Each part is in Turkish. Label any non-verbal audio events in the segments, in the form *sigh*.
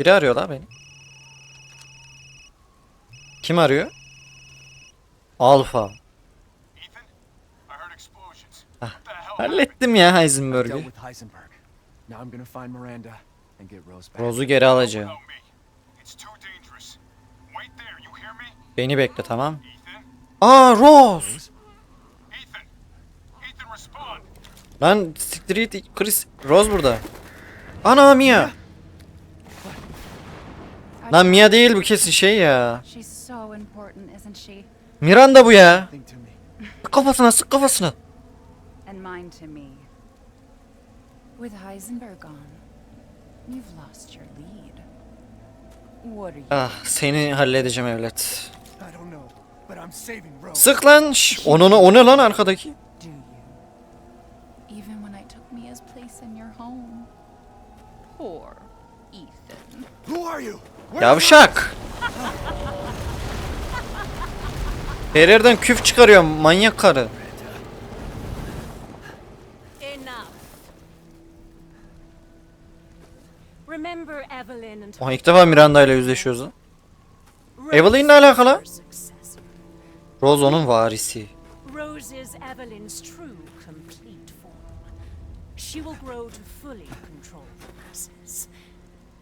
Biri arıyor la beni. Kim arıyor? Alfa. Ah? Hallettim ya Dealt Heisenberg'ü. with Heisenberg. Now I'm gonna find Miranda and get Rose back. Rose'u geri alacağım. Beni bekle tamam. Aa Rose. Lan siktir git Chris. Rose burada. Ana Mia. Lan Mia değil bu kesin şey ya. Miranda bu ya. Me. Kafasına sık kafasına. And mine to me. With Heisenberg gone, you've lost your lead. What are you? Ah seni halledeceğim evlat. Sık lan. Şş, Onu o ne lan arkadaki? do you? Even when I took Mia's place in your home. Poor Ethan. Who are you? Yavşak. Her yerden küf çıkarıyor manyak karı. Evelyn Oh, ilk defa Miranda ile yüzleşiyoruz. Rose Evelyn'le alakalı. Rose onun varisi. Rose is Evelyn's true, complete form. She will grow to fully control the masses.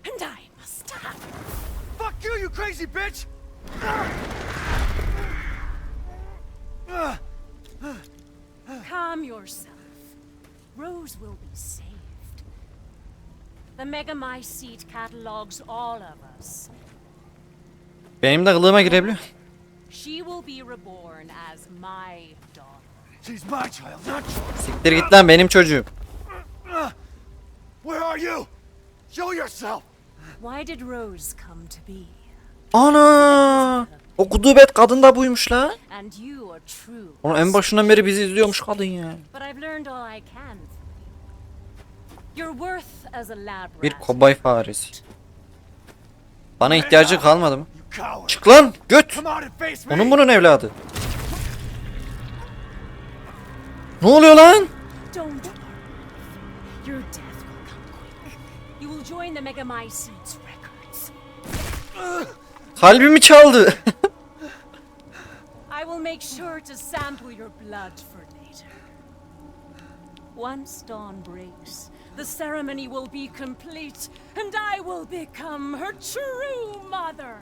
And I must stop. Fuck you, you crazy bitch! Calm yourself. Rose will be saved. The Megamycete catalogs all of us. Benim de kılığıma girebiliyor. She will be reborn as my daughter. She's my child, not yours. Siktir git lan benim çocuğum. Where are you? Show yourself! Why did Rose come to be? Ana! O kudubet kadın da buymuş la. And you are true. Onu en başından beri bizi izliyormuş kadın ya. But I've learned all I can. Your worth as a lab Bir kobay faresi. Bana ihtiyacı kalmadı mı? Çık lan göt. Onun bunun evladı. Ne oluyor lan? Kalbimi çaldı. I will make sure to sample your blood for later. Once dawn breaks, the ceremony will be complete, and I will become her true mother,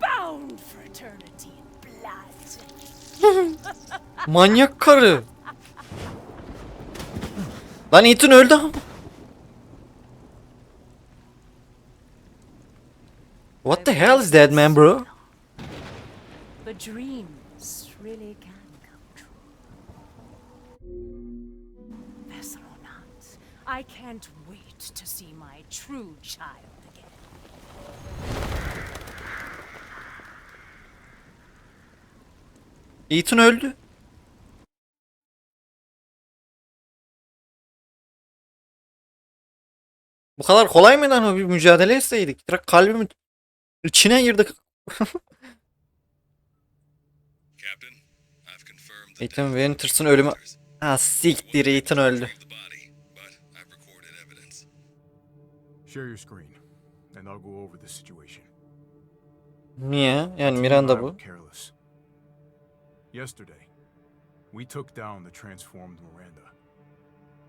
bound for eternity in blood. Manyak karı. Lan Ethan öldü ama. What the hell is that man bro? But dreams really can come true. Vessel or not, I can't wait to see my true child again. Ethan öldü. Bu kadar kolay mı lan o bir mücadele etseydik? Direkt kalbimin içine girdik. Ethan Winters'ın ölümü... Ha siktir Ethan öldü. The body, but I've recorded evidence. Share your screen, and I'll go over the situation. Niye? Yani Miranda bu. Yesterday, we took down the transformed Miranda,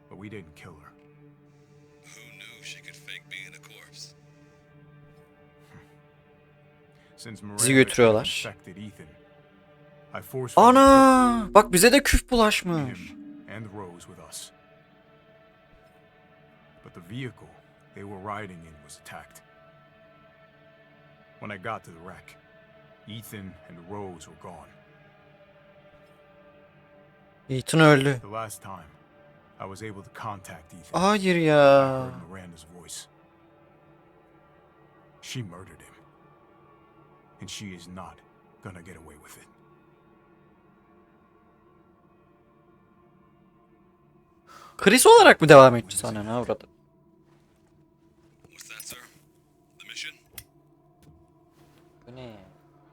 but we didn't kill her. Bizi Miranda götürüyorlar. Ethan, I forcefully Ana! Bak bize de küf bulaşmış. him and Rose with us. But the vehicle they were riding in was attacked. When I got to the wreck, Ethan and Rose were gone. Ethan öldü. The last time I was able to contact Ethan, Hayır I ya. heard Miranda's voice. She murdered him. And she is not gonna get away with it. Chris olarak mı devam etti sana ne avradı? What's that, sir? The mission? Bu ne?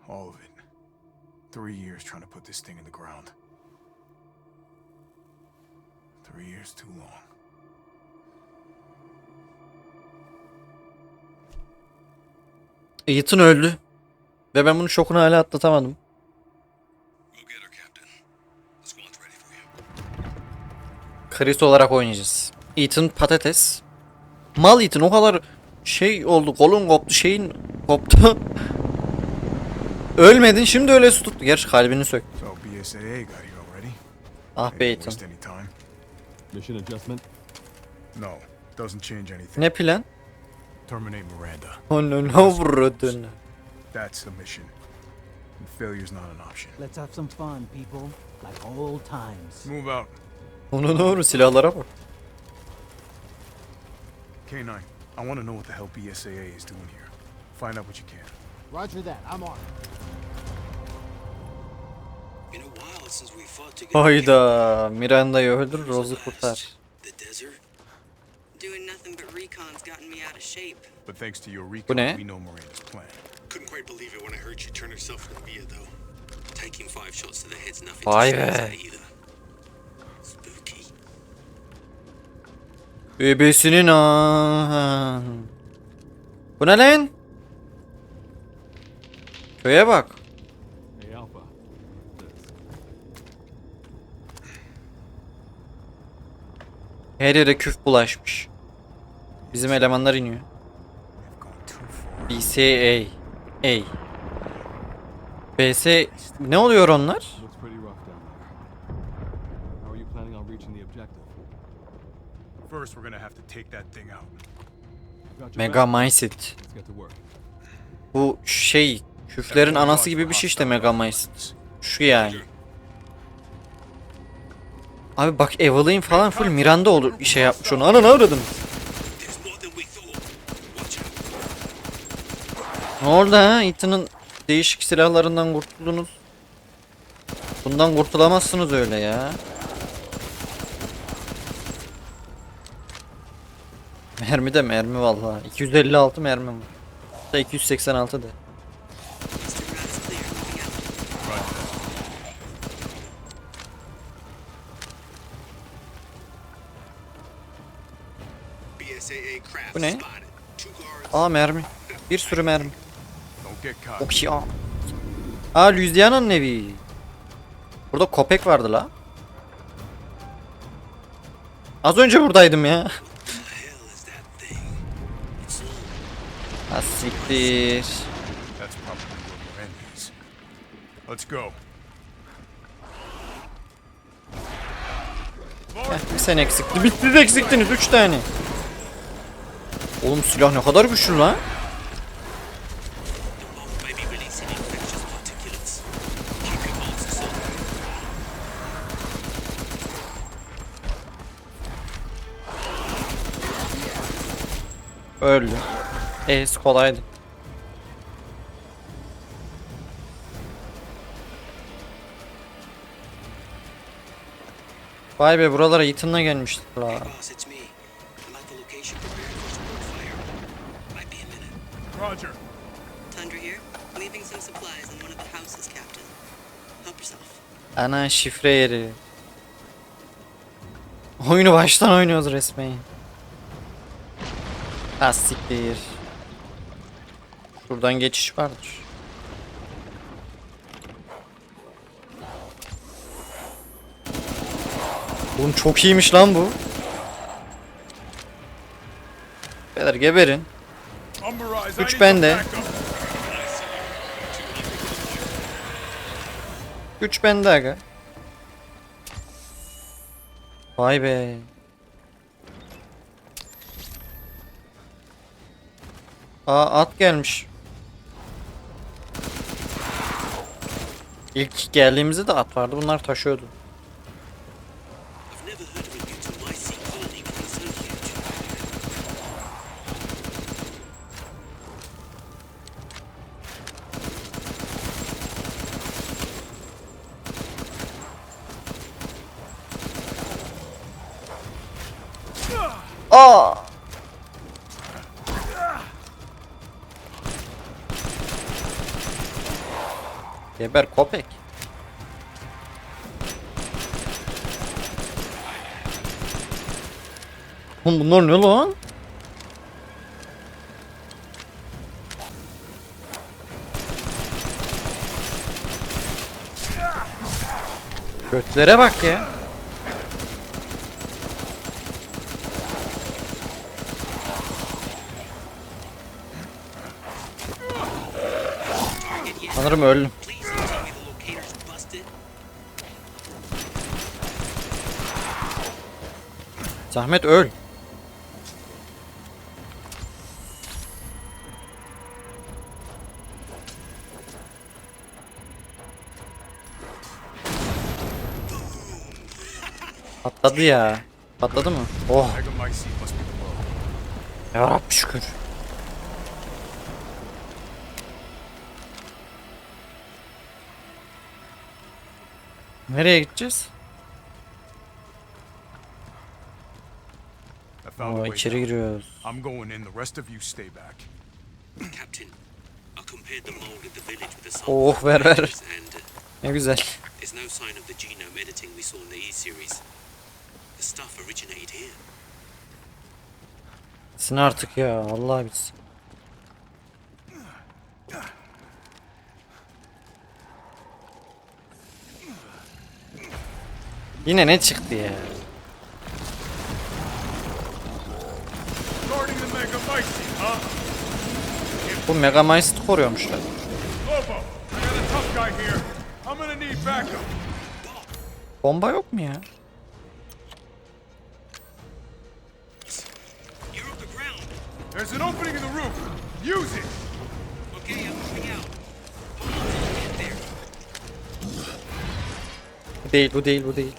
All of it. Three years trying to put this thing in the ground. Three years too long. Ethan öldü. Ve ben bunun şokunu hala atlatamadım. Chris olarak oynayacağız. Ethan patates. Mal Ethan o kadar şey oldu kolun koptu şeyin koptu. *laughs* Ölmedin şimdi öyle su tuttu. Gerçi kalbini sök. So BSAA got here already. Ah be Ethan. No. Ne plan? Terminate Miranda. Onu ne vurdun? That's the mission. And failure's not an option. Let's have some fun, people. Like old times. Move out. Onu ne vurur silahlara bak. K9, I want to know what the hell BSAA is doing here. Find out what you can. Roger that. I'm on. Been a while since we fought together. Hayda Miranda'yı öldür Rose'u kurtar. The desert. Doing nothing but recon's gotten me out of shape. But thanks to your Bu ne? Couldn't quite believe it when I heard she turned herself into Mia, though. Taking five shots to the head's nothing Vay to be. either. Spooky. Bebesinin an. Bu ne lan? Köye bak. Her yere küf bulaşmış. Bizim elemanlar iniyor. BCA. A. BS ne oluyor onlar? First, we're gonna have to take that thing out. Mega. Mindset. Bu şey küflerin anası gibi bir şey işte Mega Mindset. Şu yani. Abi bak Evelyn falan full Miranda olur bir şey yapmış onu. Ananı avradım. Oldu ha? Ethan'ın değişik silahlarından kurtuldunuz. Bundan kurtulamazsınız öyle ya. Mermi de mermi vallahi. 256 mermi. Da 286 de. Bu ne? Aa mermi. Bir sürü mermi. Don't get caught. Ok ya. Aa Louisiana'nın evi. Burada köpek vardı la. Az önce buradaydım ya. What the hell is that thing? It's slow. Ha siktir. That's probably where Miranda is. Let's go. Heh, bir sen eksikti. Bitti de eksiktiniz 3 tane. Oğlum silah ne kadar güçlü lan. Öldü. Es kolaydı. Vay be buralara Ethan'la gelmiştik la. Roger. Tundra here. Leaving some supplies in one of the houses, Captain. Help yourself. Ana şifre yeri. Oyunu baştan oynuyoruz resmen. Ha siktir. Şuradan geçiş vardır. Oğlum çok iyiymiş lan bu. Beyler geberin. Güç bende. Güç bende aga. Vay be. Aa at gelmiş. İlk geldiğimizde de at vardı. Bunlar taşıyordu. Bunlar ne lan? Götlere bak ya. Sanırım öldüm. Zahmet öl. Patladı ya. Patladı mı? Oh. Ya Rabbi şükür. Nereye gideceğiz? Oo, içeri giriyoruz. I'm going in. The rest of you stay back. Captain, I compared the mold at the village with the sample Oh, of ver, ver. uh, Ne güzel. there's no sign of the genome editing we saw in the E-series. The stuff originated here. Sin artık ya. Allah bilsin. Yine ne çıktı ya? Bu Megamycete koruyormuşlar. Lobo, I got a tough guy here. I'm gonna need backup. Bomba yok mu ya? There's an opening in the roof. Use it. Okay, I'm moving out. Hold on till you get there. Bu değil, bu değil, bu değil.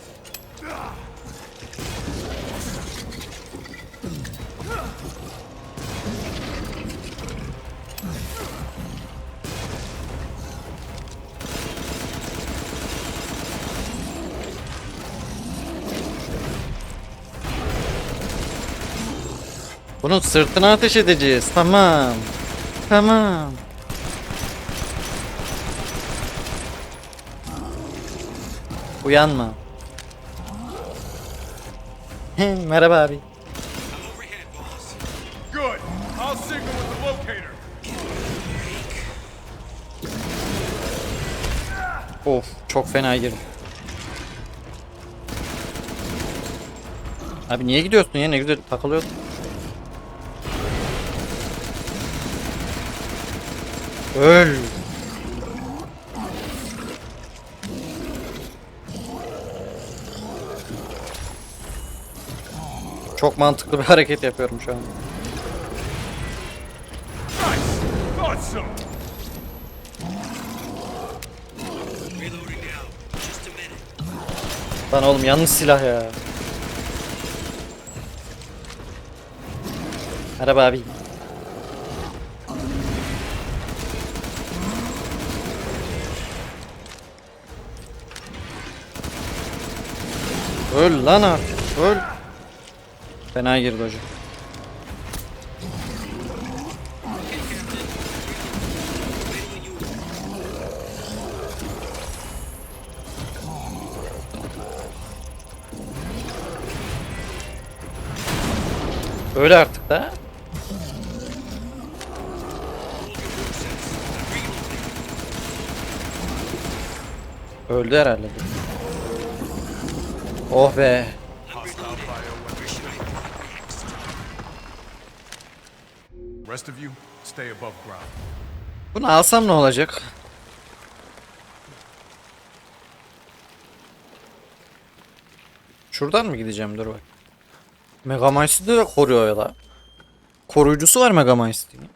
Bunun sırtına ateş edeceğiz. Tamam. Tamam. Uyanma. Merhaba abi. Of çok fena girdim. Abi niye gidiyorsun ya ne güzel takılıyordun. Öl. Çok mantıklı bir *laughs* hareket yapıyorum şu an. Lan oğlum yanlış silah ya. Merhaba abi. Öl lan artık. Öl. Fena girdi hocam. Öyle artık da. Öldü herhalde. Oh be. Rest of you, stay above ground. Bunu alsam ne olacak? Şuradan mı gideceğim? Dur bak. Megamycet'i de koruyor ya da. Koruyucusu var Megamycet'in.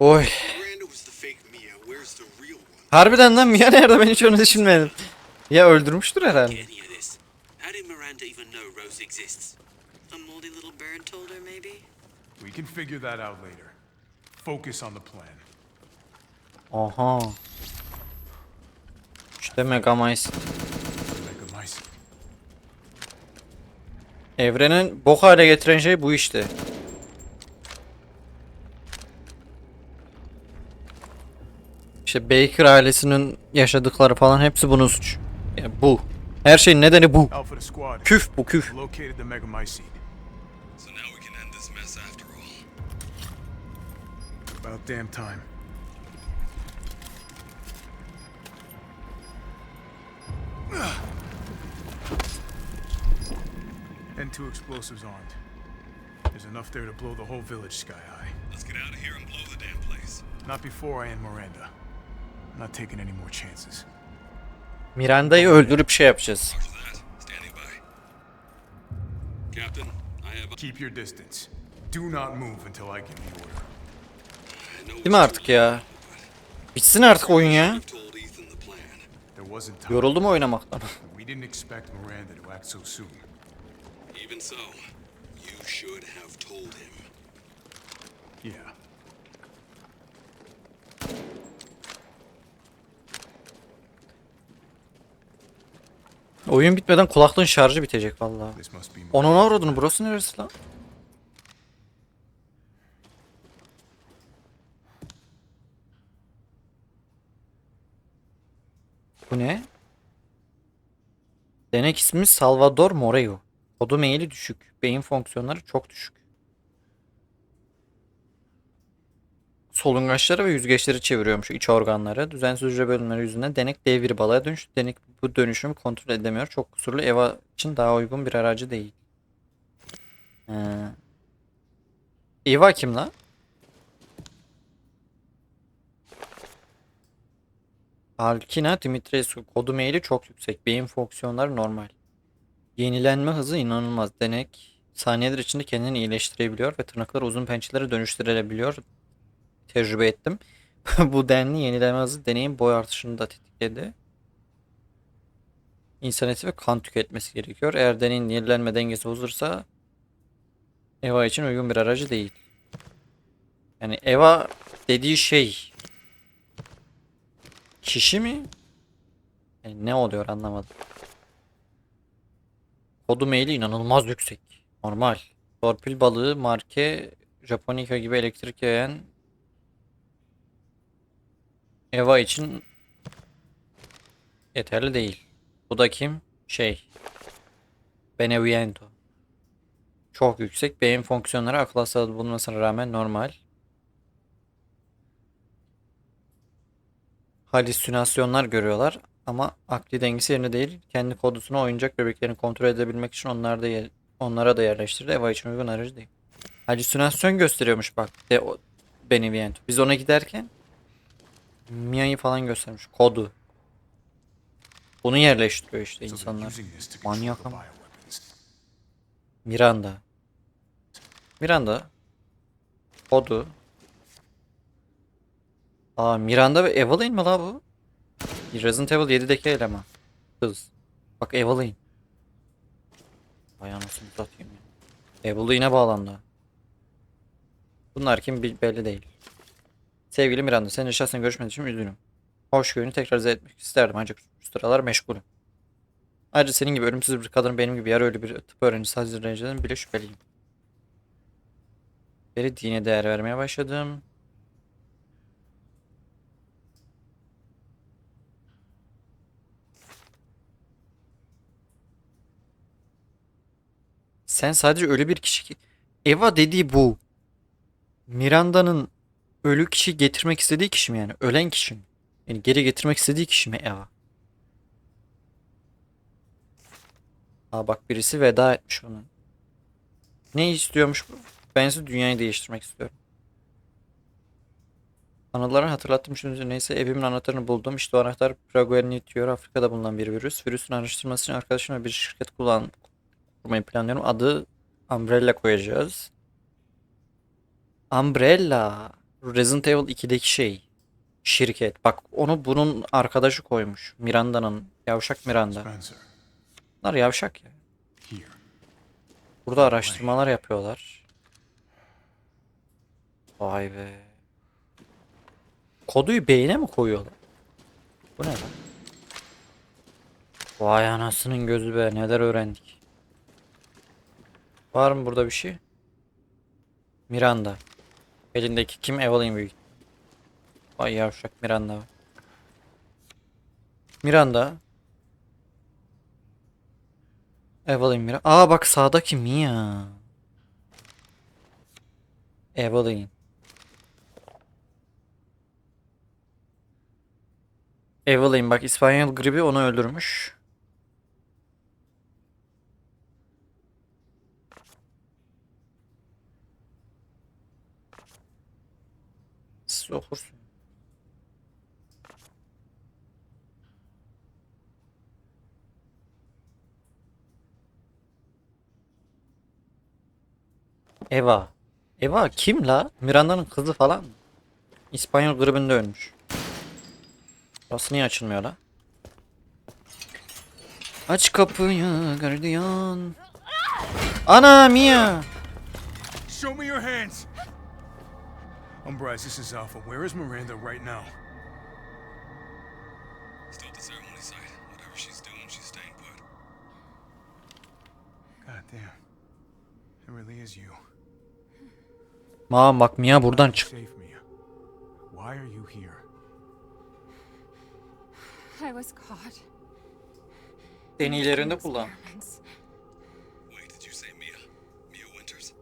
Oy. Harbiden lan Mia nerede? Ben hiç onu düşünmedim. Ya öldürmüştür herhalde. Any of this. How did Miranda even know Rose exists? A moldy little bird told her, maybe? We can figure that out later. Focus on the plan. Aha. İşte Megamycet. Megamycete. Evrenin bok hale getiren şey bu işte. İşte Baker ailesinin yaşadıkları falan hepsi bunun suçu. Yani bu. Her şeyin nedeni bu. Küf bu küf. About damn time. *sighs* And two explosives armed. There's enough there to blow the whole village sky high. Let's get out of here and blow the damn place. Not before I end Miranda. I'm not taking any more chances. Miranda'yı öldürüp şey yapacağız. Roger that. Standing by. Captain, I have. Keep your distance. Do not move until I give the order. I know Değil mi artık ya? Bitsin artık oyun ya. Yoruldum oynamaktan. We didn't expect Miranda to act so soon. Even so, you should have told him. Yeah. Oyun bitmeden kulaklığın şarjı bitecek vallahi. Be Onun avradını burası neresi lan? Bu ne? Denek ismi Salvador Moreo. Kodu maili düşük. Beyin fonksiyonları çok düşük. Solungaçları ve yüzgeçleri çeviriyormuş iç organları. Düzensiz hücre bölümleri yüzünden denek dev bir balığa dönüştü. Denek bu dönüşümü kontrol edemiyor. Çok kusurlu Eva için daha uygun bir aracı değil. Ee, Eva kim lan? Alkina Dimitrescu kodu maili çok yüksek. Beyin fonksiyonları normal. Yenilenme hızı inanılmaz. Denek saniyeler içinde kendini iyileştirebiliyor ve tırnakları uzun pençelere dönüştürülebiliyor. Tecrübe ettim. *laughs* Bu denli yenileme hızı deneyin boy artışını da tetikledi. İnsan eti ve kan tüketmesi gerekiyor. Eğer deneyin yenilenme dengesi bozulursa Eva için uygun bir aracı değil. Yani Eva dediği şey kişi mi? Yani ne oluyor anlamadım. Kodu maili inanılmaz yüksek. Normal. Torpil balığı marke Japonica gibi elektrik yayan Eva için yeterli değil. Bu da kim? Şey. Beneviento. Çok yüksek. Beyin fonksiyonları akıl hastalığı bulunmasına rağmen normal. Halüsinasyonlar görüyorlar ama akli dengesi yerinde değil. Kendi kodusunu oyuncak bebeklerini kontrol edebilmek için onlar da yer- onlara da yerleştirdi. Eva için uygun aracı değil. Halüsinasyon gösteriyormuş bak. De Beneviento. Biz ona giderken Mia'yı falan göstermiş. Kodu. Bunu yerleştiriyor işte insanlar. Manyak ama. Miranda. Miranda. Kodu. Aa Miranda ve Evelyn mi la bu? Resident Evil 7'deki eleman. Kız. Bak Evelyn. Vay anasını satayım ya. Evelyn'e bağlandı. Bunlar kim belli değil. Sevgili Miranda, seninle şahsen görüşmediğim için üzgünüm. Hoşgörünü tekrar etmek isterdim ancak şu sıralar meşgulüm. Ayrıca senin gibi ölümsüz bir kadın benim gibi yarı ölü bir tıp öğrencisi hazırlayacağından bile şüpheliyim. Beri dine değer vermeye başladım. Sen sadece ölü bir kişi ki... Eva dediği bu. Miranda'nın ölü kişi getirmek istediği kişi mi yani? Ölen kişi mi? Yani geri getirmek istediği kişi mi Eva? Aa bak birisi veda etmiş onun. Ne istiyormuş bu? Ben ise dünyayı değiştirmek istiyorum. Anılarını hatırlattım şimdi neyse evimin anahtarını buldum. İşte o anahtar Praguenitior Afrika'da bulunan bir virüs. Virüsün araştırması için arkadaşımla bir şirket kullan kurmayı planlıyorum. Adı Umbrella koyacağız. Umbrella. Resident Evil 2'deki şey. Şirket. Bak onu bunun arkadaşı koymuş. Miranda'nın. Yavşak Miranda. Bunlar yavşak ya. Burada araştırmalar yapıyorlar. Vay be. Koduyu beyine mi koyuyorlar? Bu ne lan? Vay anasının gözü be neler öğrendik. Var mı burada bir şey? Miranda. Elindeki kim? Evelyn büyük. Vay yavşak Miranda. Miranda. Evelyn Miranda. Aa bak sağdaki Mia. Evelyn. Evelyn bak İspanyol gribi onu öldürmüş. Sesli okursun. Eva. Eva kim la? Miranda'nın kızı falan mı? İspanyol gribinde ölmüş. Burası niye açılmıyor la? Aç kapıyı gardiyan. Ana Mia. Show me your hands! Umbrise, this is Alpha. Where is Miranda right now? Still at the ceremony site. Whatever she's doing, she's staying put. God damn. It really is you. Ma bak Mia buradan çık. Why are you here? I was caught. Deneylerinde kullan. Wait, did you say Mia? Mia Winters?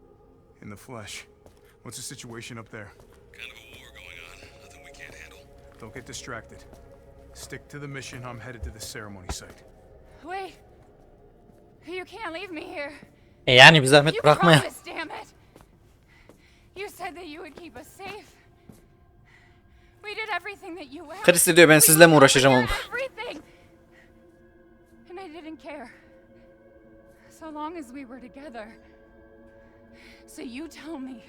In the flesh. What's the situation up there? Don't get distracted. Stick to the mission. I'm headed to the ceremony site. Wait. You can't leave me here. E yani bir zahmet You bırakma ya. promised, damn it. You said that you would keep us safe. We did everything that you asked. Chris diyor ben sizle mi uğraşacağım oğlum? Everything. And I didn't care. So long as we were together. So you tell me,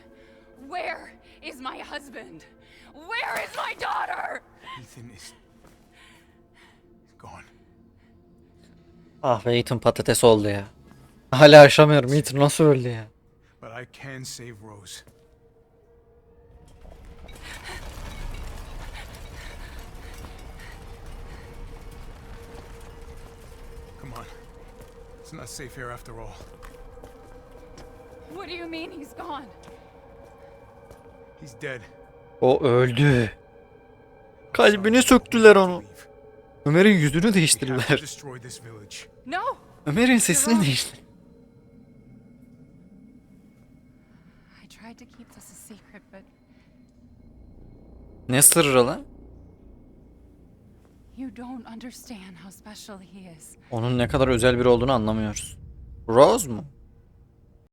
where is my husband? Where is my daughter? Ethan is gone. Ah be Ethan patates oldu ya. Hala aşamıyorum Ethan nasıl öldü ya. But I can save Rose. Come on. It's not safe here after all. What do you mean he's gone? He's dead. O öldü. Kalbini söktüler onu. Ömer'in yüzünü değiştirdiler. Ömer'in sesini değiştir. Ne sırrı lan? Onun ne kadar özel biri olduğunu anlamıyoruz. Rose mu?